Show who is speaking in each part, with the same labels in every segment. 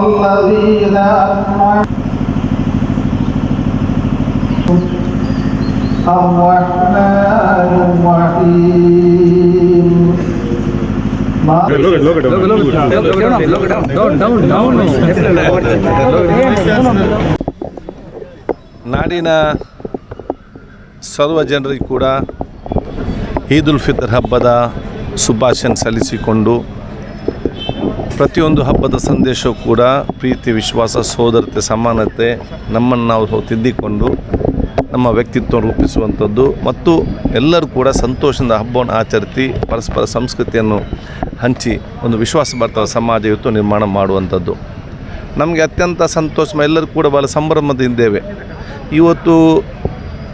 Speaker 1: الذين أنعمت الرحمن الرحيم ما-
Speaker 2: ನಾಡಿನ ಸರ್ವ ಜನರಿಗೂ ಕೂಡ ಈದ್ ಉಲ್ ಫಿತರ್ ಹಬ್ಬದ ಶುಭಾಶಯ ಸಲ್ಲಿಸಿಕೊಂಡು ಪ್ರತಿಯೊಂದು ಹಬ್ಬದ ಸಂದೇಶವೂ ಕೂಡ ಪ್ರೀತಿ, ವಿಶ್ವಾಸ ಸೋದರತೆ ಸಮಾನತೆ ನಮ್ಮನ್ನು ನಾವು ತಿದ್ದಿಕೊಂಡು ನಮ್ಮ ವ್ಯಕ್ತಿತ್ವ ರೂಪಿಸುವಂಥದ್ದು ಮತ್ತು ಎಲ್ಲರೂ ಕೂಡ ಸಂತೋಷದಿಂದ ಹಬ್ಬವನ್ನು ಆಚರಿಸಿ ಪರಸ್ಪರ ಸಂಸ್ಕೃತಿಯನ್ನು ಹಂಚಿ ಒಂದು ವಿಶ್ವಾಸಭರಿತ ಸಮಾಜ ಇವತ್ತು ನಿರ್ಮಾಣ ಮಾಡುವಂಥದ್ದು. ನಮಗೆ ಅತ್ಯಂತ ಸಂತೋಷ ಎಲ್ಲರೂ ಕೂಡ ಬಹಳ ಸಂಭ್ರಮದಿಂದೇವೆ ಇವತ್ತು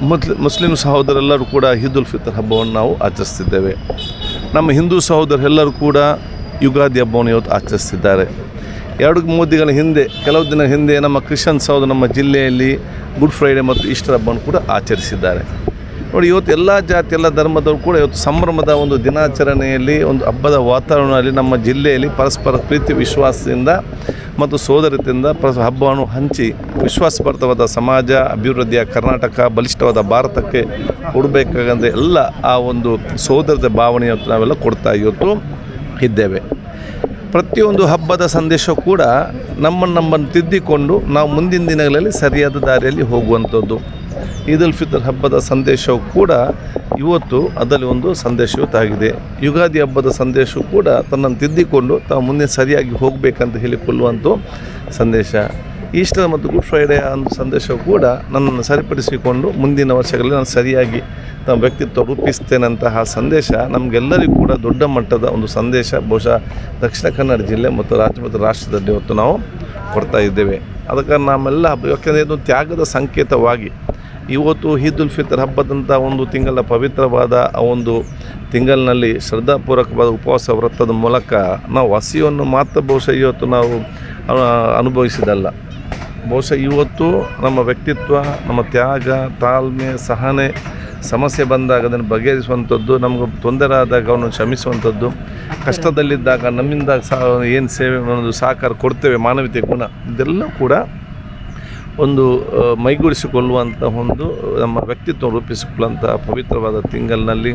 Speaker 2: ಮುಸ್ಲಿ ಮುಸ್ಲಿಂ ಸಹೋದರೆಲ್ಲರೂ ಕೂಡ ಈದ್ ಉಲ್ ಫಿತರ್ ಹಬ್ಬವನ್ನು ನಾವು ಆಚರಿಸ್ತಿದ್ದೇವೆ. ನಮ್ಮ ಹಿಂದೂ ಸಹೋದರೆಲ್ಲರೂ ಕೂಡ ಯುಗಾದಿ ಹಬ್ಬವನ್ನು ಇವತ್ತು ಆಚರಿಸ್ತಿದ್ದಾರೆ. ಎರಡು ಮೂರು ದಿನಗಳ ಹಿಂದೆ, ಕೆಲವು ದಿನ ಹಿಂದೆ ನಮ್ಮ ಕ್ರಿಶ್ಚಿಯನ್ ಸೌದ ನಮ್ಮ ಜಿಲ್ಲೆಯಲ್ಲಿ ಗುಡ್ ಫ್ರೈಡೆ ಮತ್ತು ಈಸ್ಟರ್ ಹಬ್ಬವನ್ನು ಕೂಡ ಆಚರಿಸಿದ್ದಾರೆ. ನೋಡಿ, ಇವತ್ತು ಎಲ್ಲ ಜಾತಿ, ಎಲ್ಲ ಧರ್ಮದವರು ಕೂಡ ಇವತ್ತು ಸಂಭ್ರಮದ ಒಂದು ದಿನಾಚರಣೆಯಲ್ಲಿ, ಒಂದು ಹಬ್ಬದ ವಾತಾವರಣದಲ್ಲಿ ನಮ್ಮ ಜಿಲ್ಲೆಯಲ್ಲಿ ಪರಸ್ಪರ ಪ್ರೀತಿ, ವಿಶ್ವಾಸದಿಂದ ಮತ್ತು ಸೋದರತೆಯಿಂದ ಪರಸ್, ಹಬ್ಬವನ್ನು ಹಂಚಿ ವಿಶ್ವಾಸಭರಿತವಾದ ಸಮಾಜ, ಅಭಿವೃದ್ಧಿಯ ಕರ್ನಾಟಕ, ಬಲಿಷ್ಠವಾದ ಭಾರತಕ್ಕೆ ಕೊಡಬೇಕಾಗಂದರೆ ಎಲ್ಲ ಆ ಒಂದು ಸೋದರತೆ ಭಾವನೆ ನಾವೆಲ್ಲ ಕೊಡ್ತಾ ಇವತ್ತು. ಇದ್ದೇವೆ. ಪ್ರತಿಯೊಂದು ಹಬ್ಬದ ಸಂದೇಶ ಕೂಡ ನಮ್ಮನ್ನು ನಮ್ಮನ್ನು ತಿದ್ದಿಕೊಂಡು ನಾವು ಮುಂದಿನ ದಿನಗಳಲ್ಲಿ ಸರಿಯಾದ ದಾರಿಯಲ್ಲಿ ಹೋಗುವಂಥದ್ದು. ಈದ್ ಉಲ್ ಫಿತರ್ ಹಬ್ಬದ ಸಂದೇಶವು ಕೂಡ ಇವತ್ತು ಅದರಲ್ಲಿ ಒಂದು ಸಂದೇಶ ಇವತ್ತಾಗಿದೆ ಯುಗಾದಿ ಹಬ್ಬದ ಸಂದೇಶವು ಕೂಡ ತನ್ನನ್ನು ತಿದ್ದಿಕೊಂಡು ತಾವು ಮುಂದೆ ಸರಿಯಾಗಿ ಹೋಗಬೇಕಂತ ಹೇಳಿಕೊಳ್ಳುವಂಥ ಸಂದೇಶ. ಈಸ್ಟರ್ ಮತ್ತು ಗುಡ್ ಫ್ರೈಡೇ ಒಂದು ಸಂದೇಶವು ಕೂಡ ನನ್ನನ್ನು ಸರಿಪಡಿಸಿಕೊಂಡು ಮುಂದಿನ ವರ್ಷಗಳಲ್ಲಿ ನಾನು ಸರಿಯಾಗಿ ತಮ್ಮ ವ್ಯಕ್ತಿತ್ವ ರೂಪಿಸ್ತೇನಂತಹ ಸಂದೇಶ ನಮಗೆಲ್ಲರಿಗೂ ಕೂಡ ದೊಡ್ಡ ಮಟ್ಟದ ಒಂದು ಸಂದೇಶ. ಬಹುಶಃ ದಕ್ಷಿಣ ಕನ್ನಡ ಜಿಲ್ಲೆ ಮತ್ತು ರಾಜ್ಯ ಮತ್ತು ರಾಷ್ಟ್ರದಲ್ಲಿ ಇವತ್ತು ನಾವು ಕೊಡ್ತಾ ಇದ್ದೇವೆ. ಅದಕ್ಕೆ ನಮ್ಮೆಲ್ಲ ಹಬ್ಬ, ಯಾಕೆಂದರೆ ಇದು ತ್ಯಾಗದ ಸಂಕೇತವಾಗಿ ಇವತ್ತು ಈದ್ ಉಲ್ ಫಿತರ್ ಹಬ್ಬದಂಥ ಒಂದು ತಿಂಗಳ ಪವಿತ್ರವಾದ ಆ ಒಂದು ತಿಂಗಳಿನಲ್ಲಿ ಶ್ರದ್ಧಾಪೂರ್ವಕವಾದ ಉಪವಾಸ ವ್ರತದ ಮೂಲಕ ನಾವು ಹಸಿವನ್ನು ಮಾತ್ರ ಬಹುಶಃ ಇವತ್ತು ನಾವು ಅನುಭವಿಸಿದಲ್ಲ ಬಹುಶಃ ಇವತ್ತು ನಮ್ಮ ವ್ಯಕ್ತಿತ್ವ, ನಮ್ಮ ತ್ಯಾಗ, ತಾಳ್ಮೆ, ಸಹನೆ, ಸಮಸ್ಯೆ ಬಂದಾಗ ಅದನ್ನು ಬಗೆಹರಿಸುವಂಥದ್ದು, ನಮಗೆ ತೊಂದರೆ ಆದಾಗ ಅವನು ಕ್ಷಮಿಸುವಂಥದ್ದು, ಕಷ್ಟದಲ್ಲಿದ್ದಾಗ ನಮ್ಮಿಂದ ಸಹ ಏನು ಸೇವೆ ಒಂದು ಸಹಕಾರ ಕೊಡ್ತೇವೆ, ಮಾನವೀಯತೆ ಗುಣ, ಇದೆಲ್ಲ ಕೂಡ ಒಂದು ಮೈಗೂಡಿಸಿಕೊಳ್ಳುವಂಥ ಒಂದು ನಮ್ಮ ವ್ಯಕ್ತಿತ್ವ ರೂಪಿಸಿಕೊಳ್ಳುವಂಥ ಪವಿತ್ರವಾದ ತಿಂಗಳಿನಲ್ಲಿ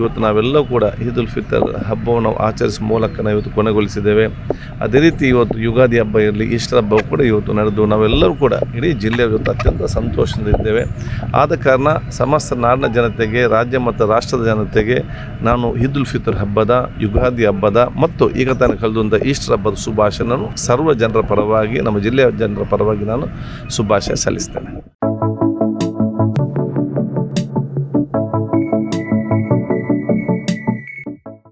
Speaker 2: ಇವತ್ತು ನಾವೆಲ್ಲವೂ ಕೂಡ ಈದ್ ಉಲ್ ಫಿತರ್ ಹಬ್ಬವನ್ನು ನಾವು ಆಚರಿಸುವ ಮೂಲಕ ನಾವು ಇವತ್ತು ಕೊನೆಗೊಳಿಸಿದ್ದೇವೆ. ಅದೇ ರೀತಿ ಇವತ್ತು ಯುಗಾದಿ ಹಬ್ಬ ಇರಲಿ, ಈಸ್ಟರ್ ಹಬ್ಬ ಕೂಡ ಇವತ್ತು ನಡೆದು ನಾವೆಲ್ಲರೂ ಕೂಡ ಇಡೀ ಜಿಲ್ಲೆಯ ಇವತ್ತು ಅತ್ಯಂತ ಸಂತೋಷದಿಂದ ಇದ್ದೇವೆ. ಆದ ಕಾರಣ ಸಮಸ್ತ ನಾಡಿನ ಜನತೆಗೆ, ರಾಜ್ಯ ಮತ್ತು ರಾಷ್ಟ್ರದ ಜನತೆಗೆ ನಾನು ಈದ್ ಉಲ್ ಫಿತರ್ ಹಬ್ಬದ, ಯುಗಾದಿ ಹಬ್ಬದ ಮತ್ತು ಈಗ ತಾನು ಕಳೆದಂಥ ಈಸ್ಟರ್ ಹಬ್ಬದ ಶುಭಾಶಯ ನಾನು ಸರ್ವ ಜನರ ಪರವಾಗಿ, ನಮ್ಮ ಜಿಲ್ಲೆಯ ಜನರ ಪರವಾಗಿ ನಾನು ಶುಭಾಶಯ ಸಲ್ಲಿಸ್ತೇನೆ.